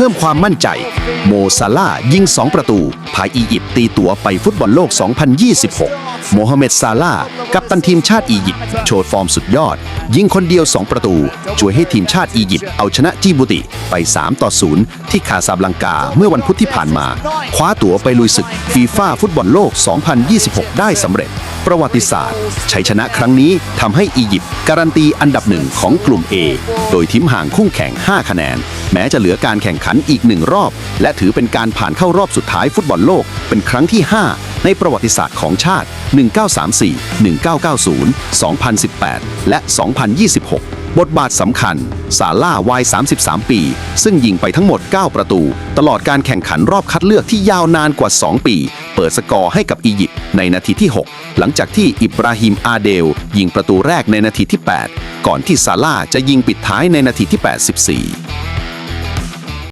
เพิ่มความมั่นใจ โมซาลายิง 2 ประตู พาอียิปต์ตีตั๋วไปฟุตบอลโลก 2026 โมฮัมเหม็ดซาลาห์กัปตันทีมชาติอียิปต์โชว์ฟอร์มสุดยอด ยิงคนเดียว 2 ประตู ช่วยให้ทีมชาติอียิปต์เอาชนะจิบูติไป 3 ต่อ 0 ที่คาซาบลังกาเมื่อวันพุธที่ผ่านมา คว้าตั๋วไปลุยศึกฟีฟ่าฟุตบอลโลก 2026 ได้สำเร็จ ประวัติศาสตร์ ชัยชนะครั้งนี้ทำให้อียิปต์การันตีอันดับหนึ่งของกลุ่ม A โดยทิมห่างคู่แข่ง 5 คะแนน แม้จะเหลือการแข่งขันอีกหนึ่งรอบ และถือเป็นการผ่านเข้ารอบสุดท้ายฟุตบอลโลกเป็นครั้งที่ 5 ในประวัติศาสตร์ของชาติ 1934 1990 2018 และ 2026 บทบาทสำคัญ ซาร่าวัย 33 ปี ซึ่งยิงไปทั้งหมด 9 ประตู ตลอดการแข่งขันรอบคัดเลือกที่ยาวนานกว่า 2 ปี เปิดสกอร์ให้กับอียิปต์ในนาทีที่ 6 หลังจากที่อิบราฮิมอาเดล ยิงประตูแรกในนาทีที่ 8 ก่อนที่ซาร่าจะยิงปิดท้ายในนาทีที่ 84